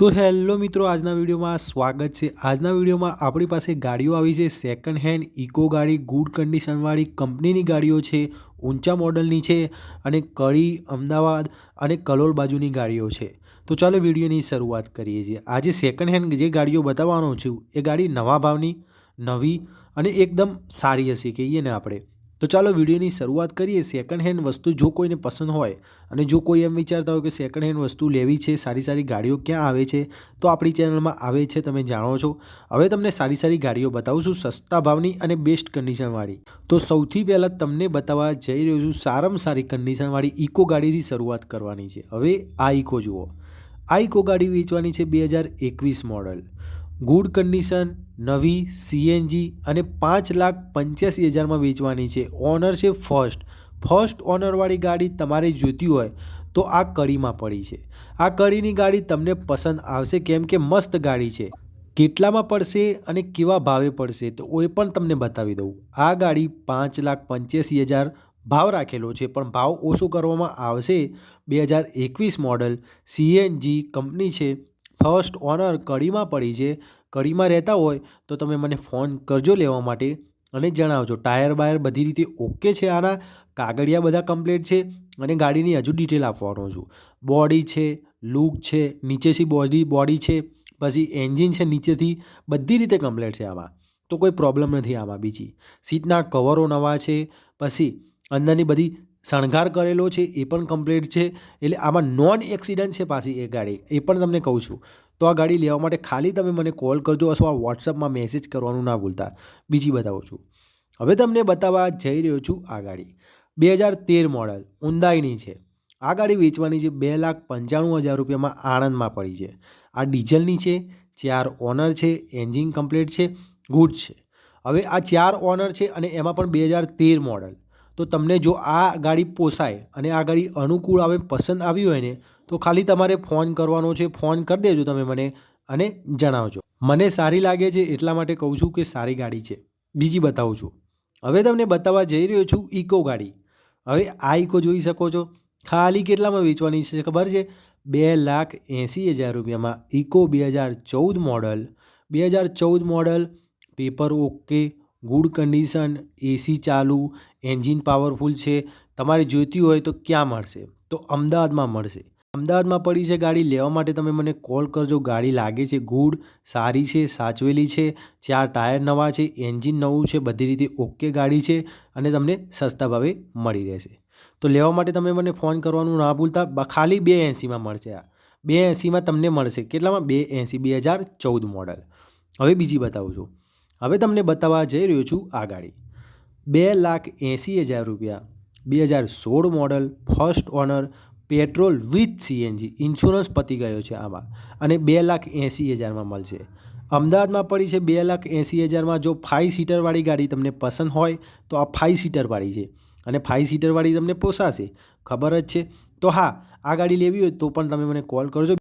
તો હેલો મિત્રો, આજના વિડીયોમાં સ્વાગત છે. આજના વિડીયોમાં આપણી પાસે ગાડીઓ આવી છે. સેકન્ડ હેન્ડ ઇકો ગાડી ગુડ કન્ડિશનવાળી કંપનીની ગાડીઓ છે, ઊંચા મોડલની છે અને કડી અમદાવાદ અને કલોલ બાજુની ગાડીઓ છે. તો ચાલો વિડીયોની શરૂઆત કરીએ છીએ. આજે સેકન્ડ હેન્ડ જે ગાડીઓ બતાવવાનો છું, એ ગાડી નવા ભાવની, નવી અને એકદમ સારી હશે, કહીએ ને આપણે. તો ચાલો વિડીયોની શરૂઆત કરીએ સેકન્ડ હેન્ડ વસ્તુ જો કોઈને પસંદ હોય અને જો કોઈ એમ વિચારતા હોય કે સેકન્ડ હેન્ડ વસ્તુ લેવી છે, સારી સારી ગાડીઓ ક્યાં આવે છે, તો આપણી ચેનલમાં આવે છે તમે જાણો છો. હવે તમને સારી સારી ગાડીઓ બતાવું છું સસ્તા ભાવની અને બેસ્ટ કન્ડિશનવાળી તો સૌથી પહેલાં તમને બતાવવા જઈ રહ્યો છું સારામાં સારી કન્ડિશનવાળી ઇકો ગાડીથી શરૂઆત કરવાની છે. હવે આ ઇકો જુઓ. આ ઇકો ગાડી વેચવાની છે બે હજાર એકવીસ મોડલ ગુડ કન્ડિશન નવી સીએનજી અને પાંચ લાખ પંચ્યાસી હજારમાં વેચવાની છે. ઓનર છે ફર્સ્ટ ફર્સ્ટ ઓનરવાળી ગાડી તમારે જોઈતી હોય તો આ કડીમાં પડી છે. આ કડીની ગાડી તમને પસંદ આવશે કેમ કે મસ્ત ગાડી છે. કેટલામાં પડશે અને કેવા ભાવે પડશે તો એ પણ તમને બતાવી દઉં. આ ગાડી પાંચ લાખ પંચ્યાસી હજાર ભાવ રાખેલો છે, પણ ભાવ ઓછો કરવામાં આવશે. બે હજાર એકવીસ મોડલ સીએનજી કંપની છે. ફર્સ્ટ ઓનર કડીમાં પડી છે. કડીમાં રહેતા હોય તો તમે મને ફોન કરજો લેવા માટે અને જણાવજો. ટાયર બાયર બધી રીતે ઓકે છે આના? કાગળિયા બધા કમ્પ્લીટ છે? અને ગાડીની હજુ ડિટેલ આપવાનો છું. બોડી છે, લૂક છે, નીચેથી બોડી બોડી છે, પછી એન્જિન છે નીચેથી, બધી રીતે કમ્પ્લીટ છે આમાં. તો કોઈ પ્રોબ્લેમ નથી આમાં બીજી. સીટના કવરો નવા છે, પછી અંદરની બધી શણગાર કરેલો છે, એ પણ કમ્પ્લીટ છે. એટલે આમાં નોન એક્સિડન્ટ છે પાછી એ ગાડી. એ પણ તમને કહું છું. તો આ ગાડી લેવા માટે ખાલી તમે મને કોલ કરજો અથવા વોટ્સઅપમાં મેસેજ કરવાનું ના ભૂલતા. બીજી બતાવું છું. હવે તમને બતાવવા જઈ રહ્યો છું આ ગાડી. બે હજાર તેર મોડલ ઉંદાઈની છે. આ ગાડી વેચવાની છે બે લાખ પંચાણું હજાર રૂપિયામાં આણંદમાં પડી છે. આ ડીઝલની છે, ચાર ઓનર છે, એન્જિન કમ્પ્લીટ છે, ગુડ છે. હવે આ ચાર ઓનર છે અને એમાં પણ બે હજાર તેર મોડલ તો તમને જો આ ગાડી પોસાય અને આ ગાડી અનુકૂળ આવે, પસંદ આવી હોય ને તો ખાલી તમારે ફોન કરવાનો છે, ફોન કરી દેજો તમે મને અને જણાવજો. મને સારી લાગે છે એટલા માટે કહું છું કે સારી ગાડી છે. બીજી બતાવું છું. હવે તમને બતાવવા જઈ રહ્યો છું ઇકો ગાડી. હવે આ ઇકો જોઈ શકો છો. ખાલી કેટલામાં વેચવાની છે ખબર છે? બે લાખ એંસી હજાર રૂપિયામાં ઇકો બે હજાર ચૌદ મોડલ. બે હજાર ચૌદ model, paper okay, good condition, AC ચાલુ, એન્જિન પાવરફુલ છે. તમારે જોઈતી હોય તો ક્યાં મળશે? તો અમદાવાદમાં મળશે. અમદાવાદમાં પડી છે ગાડી. લેવા માટે તમે મને કોલ કરજો. ગાડી લાગે છે ગુડ સારી છે, સાચવેલી છે, ચાર ટાયર નવા છે, એન્જિન નવું છે, બધી રીતે ઓકે ગાડી છે અને તમને સસ્તા ભાવે મળી રહેશે. તો લેવા માટે તમે મને ફોન કરવાનું ના ભૂલતા. ખાલી બે એંસીમાં મળશે આ. બે એંસીમાં તમને મળશે. કેટલામાં? બે એંસી, બે હજાર ચૌદ મોડલ. હવે બીજી બતાવું છું. હવે તમને બતાવવા જઈ રહ્યો છું આ ગાડી. બે લાખ એંસી હજાર રૂપિયા. બે હજાર સોળ model, first owner petrol with CNG. Insurance પતી ગયો છે આમાં. અને બે લાખ એંસી હજારમાં મળશે. અમદાવાદમાં પડી છે બે લાખ એંસી હજારમાં. જો ફાઇવ સીટરવાળી ગાડી તમને પસંદ હોય, તો આ ફાઇવ સીટરવાળી છે. અને ફાઇવ સીટરવાળી તમને પોસાશે. ખબર જ છે. તો હા, આ ગાડી લેવી હોય તો પણ તમે મને કોલ કરજો.